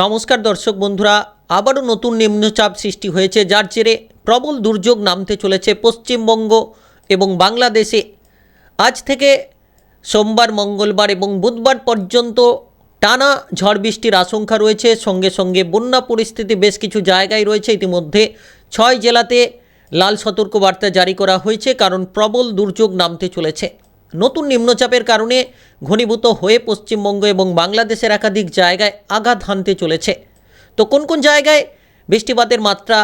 নমস্কার দর্শক বন্ধুরা, আবারও নতুন নিম্নচাপ সৃষ্টি হয়েছে, যার জেরে প্রবল দুর্যোগ নামতে চলেছে পশ্চিমবঙ্গ এবং বাংলাদেশে। আজ থেকে সোমবার, মঙ্গলবার এবং বুধবার পর্যন্ত টানা ঝড় বৃষ্টির আশঙ্কা রয়েছে, সঙ্গে সঙ্গে বন্যা পরিস্থিতি বেশ কিছু জায়গায় রয়েছে। ইতিমধ্যে ছয় জেলাতে লাল সতর্কবার্তা জারি করা হয়েছে, কারণ প্রবল দুর্যোগ নামতে চলেছে। নতুন নিম্নচাপের কারণে ঘনীভূত হয়ে পশ্চিমবঙ্গ এবং বাংলাদেশের একাধিক জায়গায় আঘাত হানতে চলেছে। তো কোন কোন জায়গায় বৃষ্টিপাতের মাত্রা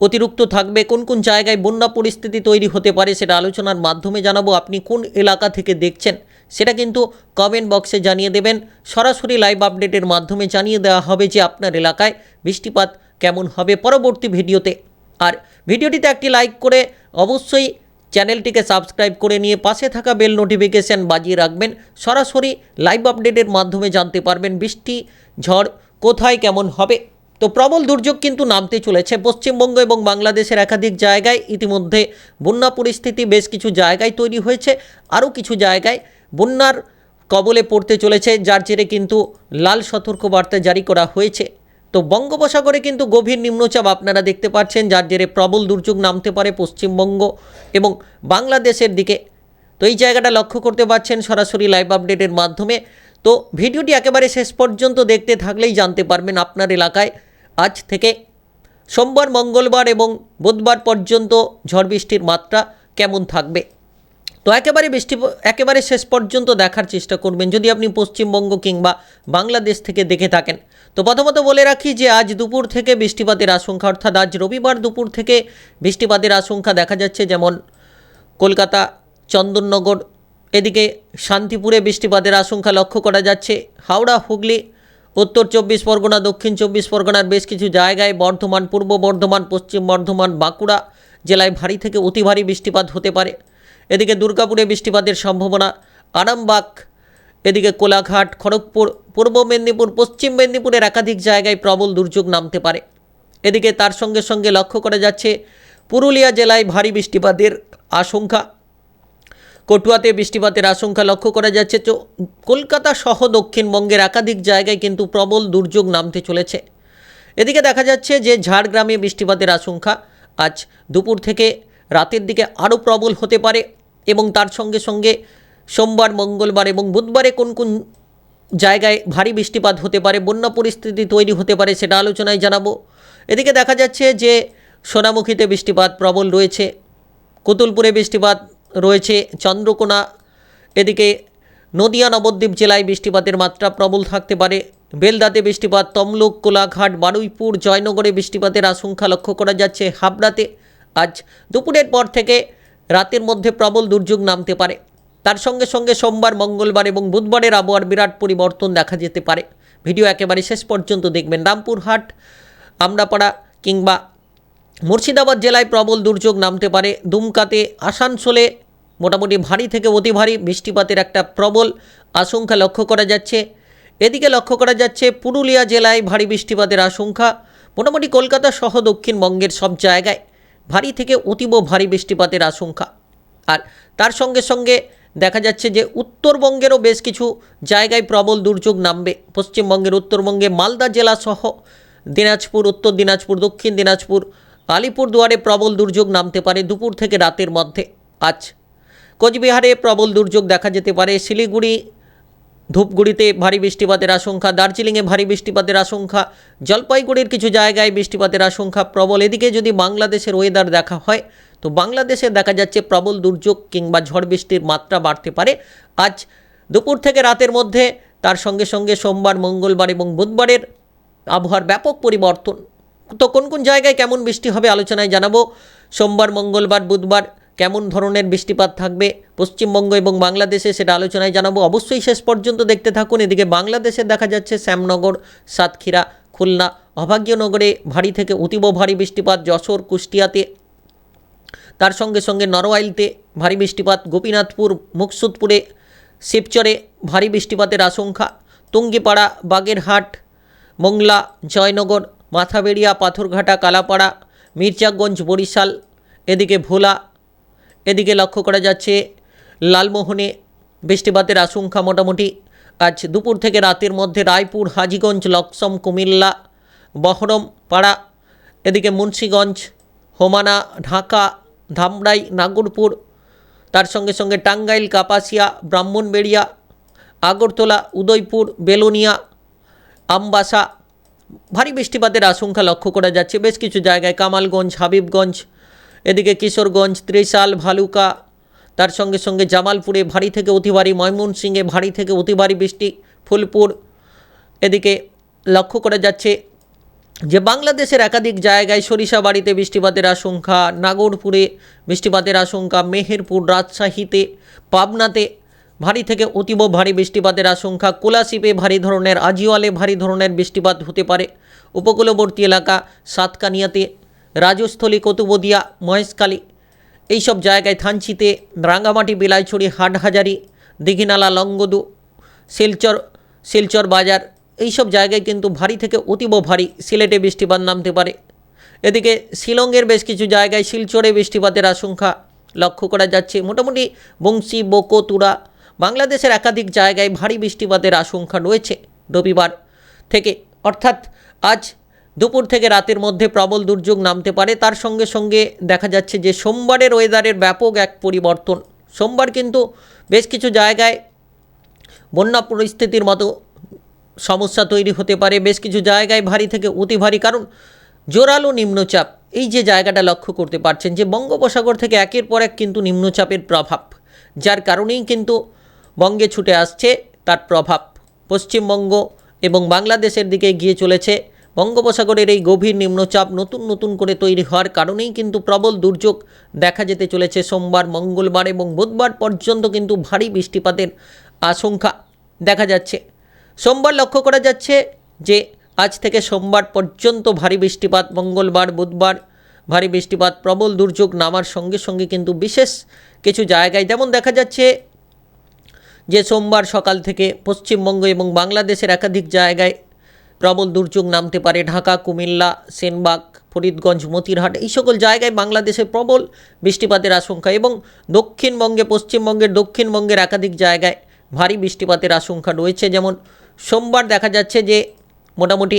অতিরিক্ত থাকবে? কোন কোন জায়গায় বন্যা পরিস্থিতি তৈরি হতে পারে সেটা আলোচনার মাধ্যমে জানাব। আপনি কোন এলাকা থেকে দেখছেন সেটা কিন্তু কমেন্ট বক্সে জানিয়ে দেবেন। সরাসরি লাইভ আপডেটের মাধ্যমে জানিয়ে দেওয়া হবে যে আপনার এলাকায় বৃষ্টিপাত কেমন হবে। পরবর্তী ভিডিওতে আর ভিডিওটিতে একটি লাইক করে অবশ্যই চ্যানেলটিকে সাবস্ক্রাইব করে নিয়ে পাশে থাকা বেল নোটিফিকেশান বাজিয়ে রাখবেন। সরাসরি লাইভ আপডেটের মাধ্যমে জানতে পারবেন বৃষ্টি, ঝড় কোথায়, কেমন হবে। তো প্রবল দুর্যোগ কিন্তু নামতে চলেছে পশ্চিমবঙ্গ এবং বাংলাদেশের একাধিক জায়গায়। ইতিমধ্যে বন্যা পরিস্থিতি বেশ কিছু জায়গায় তৈরি হয়েছে। আরও কিছু জায়গায় বন্যার কবলে পড়তে চলেছে, যার জেরে কিন্তু লাল সতর্কবার্তা জারি করা হয়েছে। তো বঙ্গোপসাগরে কিন্তু গভীর নিম্নচাপ আপনারা দেখতে পাচ্ছেন, যার জেরে প্রবল দুর্যোগ নামতে পারে পশ্চিমবঙ্গ এবং বাংলাদেশের দিকে। তো এই জায়গাটা লক্ষ্য করতে পারছেন সরাসরি লাইভ আপডেটের মাধ্যমে। তো ভিডিওটি একেবারে শেষ পর্যন্ত দেখতে থাকলেই জানতে পারবেন আপনার এলাকায়। আজ থেকে সোমবার, মঙ্গলবার এবং বুধবার পর্যন্ত ঝড় বৃষ্টির মাত্রা কেমন থাকবে? তো একেবারে বৃষ্টি একেবারে শেষ পর্যন্ত দেখার চেষ্টা করবেন যদি আপনি পশ্চিমবঙ্গ কিংবা বাংলাদেশ থেকে দেখে থাকেন। তো প্রথমত বলে রাখি যে আজ দুপুর থেকে বৃষ্টিপাতের আশঙ্কা, অর্থাৎ আজ রবিবার দুপুর থেকে বৃষ্টিপাতের আশঙ্কা দেখা যাচ্ছে যেমন কলকাতা, চন্দননগর, এদিকে শান্তিপুরে বৃষ্টিপাতের আশঙ্কা লক্ষ্য করা যাচ্ছে। হাওড়া, হুগলি, উত্তর চব্বিশ পরগনা, দক্ষিণ চব্বিশ পরগনার বেশ কিছু জায়গায় বর্ধমান, পূর্ব বর্ধমান, পশ্চিম বর্ধমান, বাঁকুড়া জেলায় ভারী থেকে অতি ভারী বৃষ্টিপাত হতে পারে। এদিকে দুর্গাপুরে বৃষ্টিপাতের সম্ভাবনা, আরামবাগ, এদিকে কোলাঘাট, খড়গপুর, পূর্ব মেদিনীপুর, পশ্চিম মেদিনীপুরের একাধিক জায়গায় প্রবল দুর্যোগ নামতে পারে। এদিকে তার সঙ্গে সঙ্গে লক্ষ্য করা যাচ্ছে, পুরুলিয়া জেলায় ভারী বৃষ্টিপাতের আশঙ্কা। কটুয়াতে বৃষ্টিপাতের আশঙ্কা লক্ষ্য করা যাচ্ছে তো কলকাতা সহ দক্ষিণবঙ্গের একাধিক জায়গায় কিন্তু প্রবল দুর্যোগ নামতে চলেছে। এদিকে দেখা যাচ্ছে যে ঝাড়গ্রামে বৃষ্টিপাতের আশঙ্কা, আজ দুপুর থেকে রাতের দিকে আরও প্রবল হতে পারে। এবং তার সঙ্গে সঙ্গে সোমবার, মঙ্গলবার এবং বুধবারে কোন কোন জায়গায় ভারী বৃষ্টিপাত হতে পারে, বন্যা পরিস্থিতি তৈরি হতে পারে সেটা আলোচনায় জানাব। এদিকে দেখা যাচ্ছে যে সোনামুখীতে বৃষ্টিপাত প্রবল রয়েছে, কুতুলপুরে বৃষ্টিপাত রয়েছে, চন্দ্রকোনা, এদিকে নদিয়া, নবদ্বীপ জেলায় বৃষ্টিপাতের মাত্রা প্রবল থাকতে পারে। বেলদাতে বৃষ্টিপাত, তমলুক, কোলাঘাট, বারুইপুর, জয়নগরে বৃষ্টিপাতের আশঙ্কা লক্ষ্য করা যাচ্ছে হাবড়াতে। আজ দুপুরের পর থেকে রাতের মধ্যে প্রবল দুর্যোগ নামতে পারে। তার সঙ্গে সঙ্গে সোমবার, মঙ্গলবার এবং বুধবারের আবহাওয়ার বিরাট পরিবর্তন দেখা যেতে পারে। ভিডিও একেবারে শেষ পর্যন্ত দেখবেন। রামপুরহাট, আমরাপাড়া কিংবা মুর্শিদাবাদ জেলায় প্রবল দুর্যোগ নামতে পারে। দুমকাতে, আসানসোলে মোটামুটি ভারী থেকে অতি ভারী বৃষ্টিপাতের একটা প্রবল আশঙ্কা লক্ষ্য করা যাচ্ছে। এদিকে লক্ষ্য করা যাচ্ছে, পুরুলিয়া জেলায় ভারী বৃষ্টিপাতের আশঙ্কা। মোটামুটি কলকাতা সহ দক্ষিণবঙ্গের সব জায়গায়। ভারী থেকে অতীব ভারী বৃষ্টিপাতের আশঙ্কা। আর তার সঙ্গে সঙ্গে দেখা যাচ্ছে যে উত্তরবঙ্গেরও বেশ কিছু জায়গায় প্রবল দুর্যোগ নামবে। পশ্চিমবঙ্গের উত্তরবঙ্গে মালদা জেলা সহ দিনাজপুর, উত্তর দিনাজপুর, দক্ষিণ দিনাজপুর, আলিপুরদুয়ারে প্রবল দুর্যোগ নামতে পারে দুপুর থেকে রাতের মধ্যে। আজ কোচবিহারে প্রবল দুর্যোগ দেখা যেতে পারে। শিলিগুড়ি ধূপগুড়িতে ভারী বৃষ্টিপাতের আশঙ্কা, দার্জিলিংয়ে ভারী বৃষ্টিপাতের আশঙ্কা, জলপাইগুড়ির কিছু জায়গায় বৃষ্টিপাতের আশঙ্কা প্রবল। এদিকে যদি বাংলাদেশের ওয়েদার দেখা হয়, তো বাংলাদেশে দেখা যাচ্ছে প্রবল দুর্যোগ কিংবা ঝড় বৃষ্টির মাত্রা বাড়তে পারে। আজ দুপুর থেকে রাতের মধ্যে তার সঙ্গে সঙ্গে সোমবার, মঙ্গলবার এবং বুধবারের আবহাওয়ার ব্যাপক পরিবর্তন। তো কোন কোন জায়গায় কেমন বৃষ্টি হবে আলোচনায় জানাব। সোমবার, মঙ্গলবার, বুধবার কেমন ধরনের বৃষ্টিপাত থাকবে? পশ্চিমবঙ্গ এবং বাংলাদেশে সেটা আলোচনায় জানাব। অবশ্যই শেষ পর্যন্ত দেখতে থাকুন। এদিকে বাংলাদেশে দেখা যাচ্ছে শ্যামনগর, সাতক্ষীরা, খুলনা, অভাগ্যনগরে ভারী থেকে অতীব ভারী বৃষ্টিপাত, যশোর, কুষ্টিয়াতে তার সঙ্গে সঙ্গে নরওয়াইলতে ভারী বৃষ্টিপাত, গোপীনাথপুর, মুকসুদপুরে, শিবচরে ভারী বৃষ্টিপাতের আশঙ্কা। তুঙ্গিপাড়া, বাগেরহাট, মোংলা, জয়নগর, মাথাবেড়িয়া, পাথরঘাটা, কালাপাড়া, মির্জাগঞ্জ, বরিশাল, এদিকে ভোলা এদিকে লক্ষ্য করা যাচ্ছে, লালমোহনে বৃষ্টিপাতের আশঙ্কা মোটামুটি। আজ দুপুর থেকে রাতের মধ্যে রায়পুর, হাজিগঞ্জ, লক্সম, কুমিল্লা, বহরম, পাড়া, এদিকে মুন্সীগঞ্জ, হোমানা, ঢাকা, ধামরাই, নাগরপুর, তার সঙ্গে সঙ্গে টাঙ্গাইল, কাপাসিয়া, ব্রাহ্মণবেড়িয়া, আগরতলা, উদয়পুর, বেলোনিয়া, আমবাসা। ভারী বৃষ্টিপাতের আশঙ্কা লক্ষ্য করা যাচ্ছে। বেশ কিছু জায়গায় কামালগঞ্জ, হাবিবগঞ্জ এদিকে কিশোরগঞ্জ, ত্রিশাল, ভালুকা, তার সঙ্গে সঙ্গে জামালপুরে ভারী থেকে অতি ভারী ময়মনসিংহে ভারী থেকে অতি ভারী বৃষ্টি, ফুলপুর। এদিকে লক্ষ্য করা যাচ্ছে যে বাংলাদেশের একাধিক জায়গায় সরিষাবাড়িতে বৃষ্টিপাতের আশঙ্কা, নাগরপুরে বৃষ্টিপাতের আশঙ্কা, মেহেরপুর, রাজশাহীতে, পাবনাতে ভারী থেকে অতীব ভারী বৃষ্টিপাতের আশঙ্কা, কোলাশিপে ভারী ধরনের, আজিওয়ালে ভারী ধরনের বৃষ্টিপাত হতে পারে। উপকূলবর্তী এলাকা সাতকানিয়াতে রাজস্থলী, কতুবদিয়া, মহেশখালী, এইসব জায়গায় থানচিতে, রাঙ্গামাটি, বিলাইছড়ি, হাটহাজারি, দিঘিনালা লঙ্গদু শিলচর শিলচর বাজার, এইসব জায়গায় কিন্তু ভারী থেকে অতীব ভারী সিলেটে বৃষ্টিপাত নামতে পারে। এদিকে শিলংয়ের বেশ কিছু জায়গায় শিলচরে বৃষ্টিপাতের আশঙ্কা লক্ষ্য করা যাচ্ছে। মোটামুটি বংশী বোকো তুরা বাংলাদেশের একাধিক জায়গায় ভারী বৃষ্টিপাতের আশঙ্কা রয়েছে রবিবার থেকে। অর্থাৎ আজ দুপুর থেকে রাতের মধ্যে প্রবল দুর্যোগ নামতে পারে। তার সঙ্গে সঙ্গে দেখা যাচ্ছে যে সোমবারের ওয়েদারের ব্যাপক এক পরিবর্তন। সোমবার কিন্তু বেশ কিছু জায়গায় বন্যা পরিস্থিতির মতো সমস্যা তৈরি হতে পারে। বেশ কিছু জায়গায় ভারী থেকে অতি ভারী, কারণ জোরালো নিম্নচাপ। এই যে জায়গাটা লক্ষ্য করতে পারছেন যে বঙ্গোপসাগর থেকে একের পর এক কিন্তু নিম্নচাপের প্রভাব, যার কারণেই কিন্তু বঙ্গে ছুটে আসছে তার প্রভাব। পশ্চিমবঙ্গ এবং বাংলাদেশের দিকে গিয়ে চলেছে বঙ্গোপসাগরের এই গভীর নিম্নচাপ নতুন নতুন করে তৈরি হওয়ার কারণেই কিন্তু প্রবল দুর্যোগ দেখা যেতে চলেছে। সোমবার, মঙ্গলবার এবং বুধবার পর্যন্ত কিন্তু ভারী বৃষ্টিপাতের আশঙ্কা দেখা যাচ্ছে। সোমবার লক্ষ্য করা যাচ্ছে যে আজ থেকে সোমবার পর্যন্ত ভারী বৃষ্টিপাত, মঙ্গলবার, বুধবার ভারী বৃষ্টিপাত, প্রবল দুর্যোগ নামার সঙ্গে সঙ্গে কিন্তু বিশেষ কিছু জায়গায় যেমন দেখা যাচ্ছে যে সোমবার সকাল থেকে পশ্চিমবঙ্গ এবং বাংলাদেশের একাধিক জায়গায় প্রবল দুর্যোগ নামতে পারে ঢাকা, কুমিল্লা, সেনবাগ, ফরিদগঞ্জ, মতিরহাট। এই সকল জায়গায় বাংলাদেশে প্রবল বৃষ্টিপাতের আশঙ্কা এবং দক্ষিণবঙ্গে, পশ্চিমবঙ্গের দক্ষিণবঙ্গের একাধিক জায়গায় ভারী বৃষ্টিপাতের আশঙ্কা রয়েছে। যেমন সোমবার দেখা যাচ্ছে যে মোটামুটি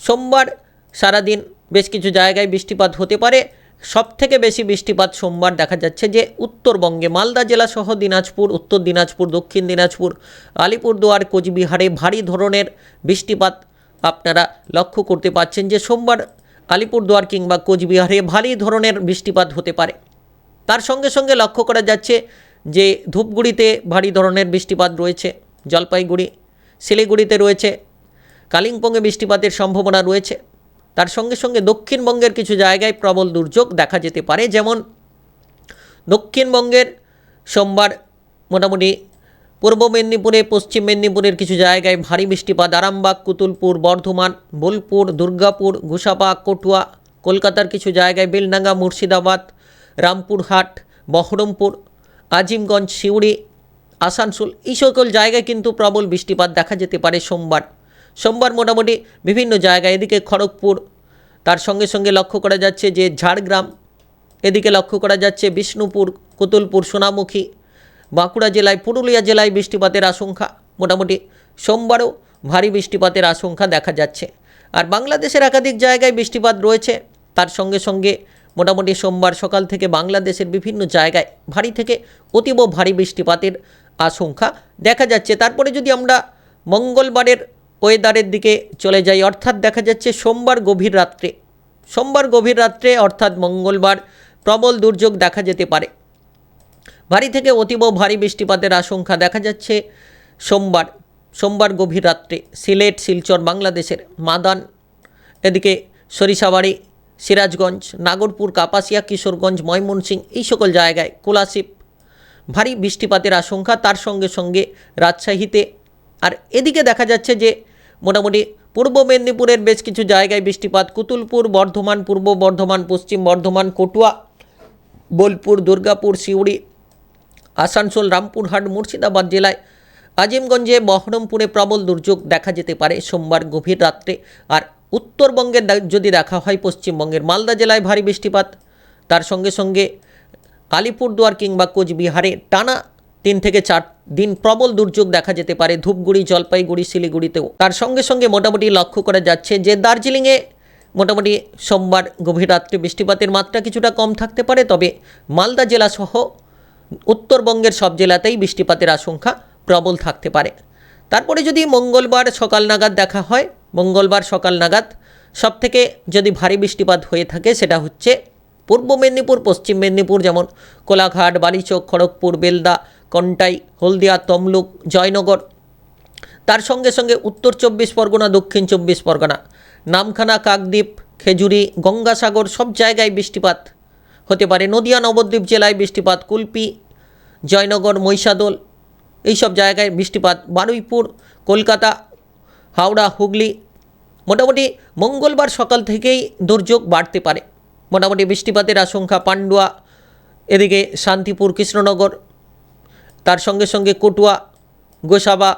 সোমবার সারাদিন বেশ কিছু জায়গায় বৃষ্টিপাত হতে পারে। সব থেকে বেশি বৃষ্টিপাত সোমবার দেখা যাচ্ছে যে উত্তরবঙ্গে, মালদা জেলা সহ দিনাজপুর, উত্তর দিনাজপুর, দক্ষিণ দিনাজপুর, আলিপুরদুয়ার, কোচবিহারে ভারী ধরনের বৃষ্টিপাত আপনারা লক্ষ্য করতে পাচ্ছেন যে সোমবার আলিপুরদুয়ার কিংবা কোচবিহারে ভারী ধরনের বৃষ্টিপাত হতে পারে। তার সঙ্গে সঙ্গে লক্ষ্য করা যাচ্ছে যে ধূপগুড়িতে ভারী ধরনের বৃষ্টিপাত রয়েছে, জলপাইগুড়ি, শিলিগুড়িতে রয়েছে, কালিম্পংয়ে বৃষ্টিপাতের সম্ভাবনা রয়েছে। তার সঙ্গে সঙ্গে দক্ষিণবঙ্গের কিছু জায়গায় প্রবল দুর্যোগ দেখা যেতে পারে, যেমন দক্ষিণবঙ্গের সোমবার মোটামুটি পূর্ব মেদিনীপুরে, পশ্চিম মেদিনীপুরের কিছু জায়গায় ভারী বৃষ্টিপাত, আরামবাগ, কুতুলপুর, বর্ধমান, বোলপুর, দুর্গাপুর, ঘুষাপা, কটুয়া, কলকাতার কিছু জায়গায় বেলডাঙ্গা, মুর্শিদাবাদ, রামপুরহাট, বহরমপুর, আজিমগঞ্জ, সিউড়ি, আসানসোল, এই সকল জায়গায় কিন্তু প্রবল বৃষ্টিপাত দেখা যেতে পারে সোমবার। সোমবার মোটামুটি বিভিন্ন জায়গায়, এদিকে খড়গপুর, তার সঙ্গে সঙ্গে লক্ষ্য করা যাচ্ছে যে ঝাড়গ্রাম, এদিকে লক্ষ্য করা যাচ্ছে বিষ্ণুপুর, কুতুলপুর, সোনামুখী, বাঁকুড়া জেলায়, পুরুলিয়া জেলায় বৃষ্টিপাতের আশঙ্কা। মোটামুটি সোমবারও ভারী বৃষ্টিপাতের আশঙ্কা দেখা যাচ্ছে। আর বাংলাদেশের একাধিক জায়গায় বৃষ্টিপাত রয়েছে। তার সঙ্গে সঙ্গে মোটামুটি সোমবার সকাল থেকে বাংলাদেশের বিভিন্ন জায়গায় ভারী থেকে অতীব ভারী বৃষ্টিপাতের আশঙ্কা দেখা যাচ্ছে। তারপরে যদি আমরা মঙ্গলবারের ওয়েদারের দিকে চলে যাই। অর্থাৎ দেখা যাচ্ছে সোমবার গভীর রাত্রে। সোমবার গভীর রাত্রে অর্থাৎ মঙ্গলবার প্রবল দুর্যোগ দেখা যেতে পারে। ভারী থেকে অতীব ভারী বৃষ্টিপাতের আশঙ্কা দেখা যাচ্ছে সোমবার। সোমবার গভীর রাত্রে সিলেট, শিলচর বাংলাদেশের মাদান, এদিকে সরিষাবাড়ি, সিরাজগঞ্জ, নাগরপুর, কাপাসিয়া, কিশোরগঞ্জ, ময়মনসিং এই সকল জায়গায় কোলাশিপ ভারী বৃষ্টিপাতের আশঙ্কা। তার সঙ্গে সঙ্গে রাজশাহীতে। আর এদিকে দেখা যাচ্ছে যে মোটামুটি পূর্ব মেদিনীপুরের বেশ কিছু জায়গায় বৃষ্টিপাত, কুতুলপুর, বর্ধমান, পূর্ব বর্ধমান, পশ্চিম বর্ধমান, কটুয়া, বোলপুর, দুর্গাপুর, সিউড়ি, আসানসোল, রামপুরহাট, মুর্শিদাবাদ জেলায় আজিমগঞ্জে, বহরমপুরে প্রবল দুর্যোগ দেখা যেতে পারে। সোমবার গভীর রাত্রে আর উত্তরবঙ্গের যদি দেখা হয়, পশ্চিমবঙ্গের মালদা জেলায় ভারী বৃষ্টিপাত। তার সঙ্গে সঙ্গে আলিপুরদুয়ার কিংবা কোচবিহারে টানা তিন থেকে চার দিন প্রবল দুর্যোগ দেখা যেতে পারে। ধূপগুড়ি, জলপাইগুড়ি, শিলিগুড়িতেও। তার সঙ্গে সঙ্গে মোটামুটি লক্ষ্য করা যাচ্ছে যে, দার্জিলিংয়ে মোটামুটি সোমবার গভীর রাত্রে বৃষ্টিপাতের মাত্রা কিছুটা কম থাকতে পারে, তবে মালদা জেলাসহ উত্তরবঙ্গের সব জেলাতেই বৃষ্টিপাতের আশঙ্কা প্রবল থাকতে পারে। তারপরে যদি মঙ্গলবার সকাল নাগাদ দেখা হয়, মঙ্গলবার সকাল নাগাদ সব থেকে যদি ভারী বৃষ্টিপাত হয়ে থাকে সেটা হচ্ছে পূর্ব মেদিনীপুর, পশ্চিম মেদিনীপুর, যেমন কোলাঘাট, বালিচক, খড়গপুর, বেলদা কন্টাই, হলদিয়া, তমলুক, জয়নগর। তার সঙ্গে সঙ্গে উত্তর চব্বিশ পরগনা, দক্ষিণ চব্বিশ পরগনা। নামখানা, কাকদ্বীপ, খেজুরি, গঙ্গাসাগর সব জায়গায় বৃষ্টিপাত হতে পারে। নদিয়া, নবদ্বীপ জেলায় বৃষ্টিপাত, কুলপি, জয়নগর, মহিষাদল এইসব জায়গায় বৃষ্টিপাত। বারুইপুর, কলকাতা, হাওড়া, হুগলি মোটামুটি মঙ্গলবার সকাল থেকেই দুর্যোগ বাড়তে পারে। মোটামুটি বৃষ্টিপাতের আশঙ্কা পান্ডুয়া, এদিকে শান্তিপুর, কৃষ্ণনগর তার সঙ্গে সঙ্গে কটুয়া, গোসাবা,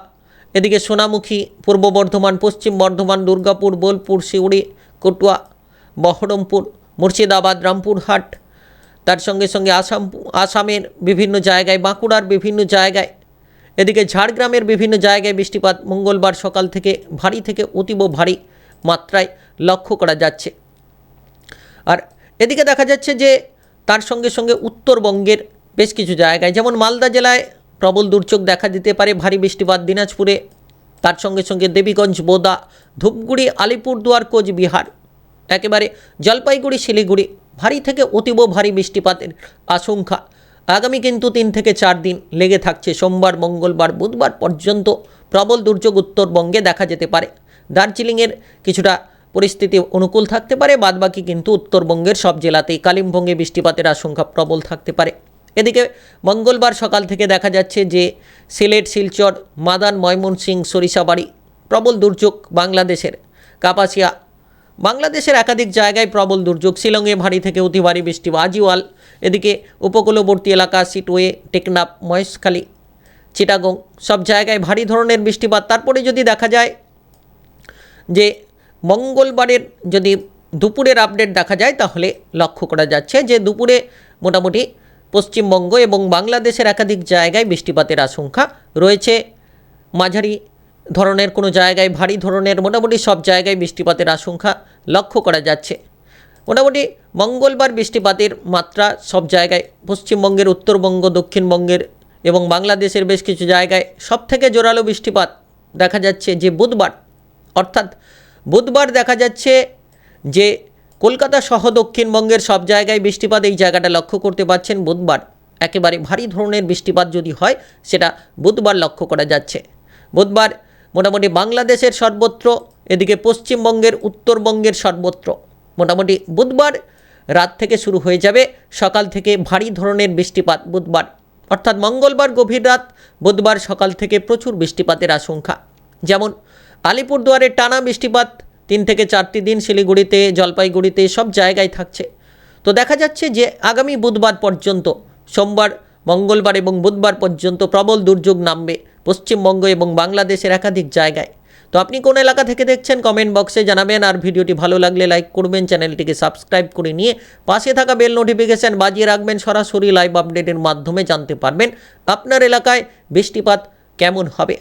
এদিকে সোনামুখী, পূর্ব বর্ধমান, পশ্চিম বর্ধমান, দুর্গাপুর, বোলপুর সিউড়ি কটুয়া, বহরমপুর, মুর্শিদাবাদ, রামপুরহাট, তার সঙ্গে সঙ্গে আসাম, আসামের বিভিন্ন জায়গায়, বাঁকুড়ার বিভিন্ন জায়গায়, এদিকে ঝাড়গ্রামের বিভিন্ন জায়গায় বৃষ্টিপাত মঙ্গলবার সকাল থেকে ভারী থেকে অতীব ভারী মাত্রায় লক্ষ্য করা যাচ্ছে। আর এদিকে দেখা যাচ্ছে যে তার সঙ্গে সঙ্গে উত্তরবঙ্গের বেশ কিছু জায়গায়। যেমন মালদা জেলায় প্রবল দুর্যোগ দেখা দিতে পারে, ভারী বৃষ্টিপাত দিনাজপুরে। তার সঙ্গে সঙ্গে দেবীগঞ্জ, বোদা, ধূপগুড়ি, আলিপুরদুয়ার, কোচবিহার। একেবারে জলপাইগুড়ি, শিলিগুড়ি ভারী থেকে অতীব ভারী বৃষ্টিপাতের আশঙ্কা। আগামী কিন্তু তিন থেকে চার দিন লেগে থাকছে সোমবার, মঙ্গলবার, বুধবার পর্যন্ত প্রবল দুর্যোগ উত্তরবঙ্গে দেখা যেতে পারে। দার্জিলিংয়ের কিছুটা পরিস্থিতি অনুকূল থাকতে পারে, বাদবাকি কিন্তু উত্তরবঙ্গের সব জেলাতেই কালিম্পংয়ে বৃষ্টিপাতের আশঙ্কা প্রবল থাকতে পারে। এদিকে মঙ্গলবার সকাল থেকে দেখা যাচ্ছে যে সিলেট, শিলচর, মাদান ময়মনসিং সরিষাবাড়ি প্রবল দুর্যোগ বাংলাদেশের। কাপাসিয়া, বাংলাদেশের একাধিক জায়গায় প্রবল দুর্যোগ। শিলংয়ে ভারী থেকে অতি ভারী বৃষ্টি। আজিওয়াল এদিকে উপকূলবর্তী এলাকা, সিটওয়ে টেকনাপ মহেশখালী, চিটাগং, সব জায়গায় ভারী ধরনের বৃষ্টিপাত। তারপরে যদি দেখা যায় যে মঙ্গলবারের যদি দুপুরের আপডেট দেখা যায়, তাহলে লক্ষ্য করা যাচ্ছে যে দুপুরে মোটামুটি পশ্চিমবঙ্গ এবং বাংলাদেশের একাধিক জায়গায় বৃষ্টিপাতের আশঙ্কা রয়েছে। মাঝারি ধরনের কোনো জায়গায় ভারী ধরনের মোটামুটি সব জায়গায় বৃষ্টিপাতের আশঙ্কা লক্ষ্য করা যাচ্ছে। মোটামুটি মঙ্গলবার বৃষ্টিপাতের মাত্রা সব জায়গায় পশ্চিমবঙ্গের, উত্তরবঙ্গ, দক্ষিণবঙ্গের এবং বাংলাদেশের বেশ কিছু জায়গায় সব থেকে জোরালো বৃষ্টিপাত দেখা যাচ্ছে যে বুধবার। অর্থাৎ বুধবার দেখা যাচ্ছে যে কলকাতা সহ দক্ষিণবঙ্গের সব জায়গায় বৃষ্টিপাত, এই জায়গাটা লক্ষ্য করতে পারছেন বুধবার। একেবারে ভারী ধরনের বৃষ্টিপাত যদি হয়, সেটা বুধবার লক্ষ্য করা যাচ্ছে। বুধবার মোটামুটি বাংলাদেশের সর্বত্র, এদিকে পশ্চিমবঙ্গের, উত্তরবঙ্গের সর্বত্র। মোটামুটি বুধবার রাত থেকে শুরু হয়ে যাবে, সকাল থেকে ভারী ধরনের বৃষ্টিপাত বুধবার। অর্থাৎ মঙ্গলবার গভীর রাত, বুধবার সকাল থেকে প্রচুর বৃষ্টিপাতের আশঙ্কা। যেমন আলিপুরদুয়ারে টানা বৃষ্টিপাত তিন থেকে চারটি দিন শিলিগুড়িতে, জলপাইগুড়িতে সব জায়গায় থাকছে। তো দেখা যাচ্ছে যে আগামী বুধবার পর্যন্ত, সোমবার, মঙ্গলবার এবং বুধবার পর্যন্ত প্রবল দুর্যোগ নামবে পশ্চিমবঙ্গ এবং বাংলাদেশের একাধিক জায়গায়। তো আপনি কোন এলাকা থেকে দেখছেন কমেন্ট বক্সে জানাবেন, আর ভিডিওটি ভালো লাগলে লাইক করবেন, চ্যানেলটিকে সাবস্ক্রাইব করে নিয়ে পাশে থাকা বেল নোটিফিকেশান বাজিয়ে রাখবেন, সরাসরি লাইভ আপডেটের মাধ্যমে জানতে পারবেন আপনার এলাকায় বৃষ্টিপাত কেমন হবে।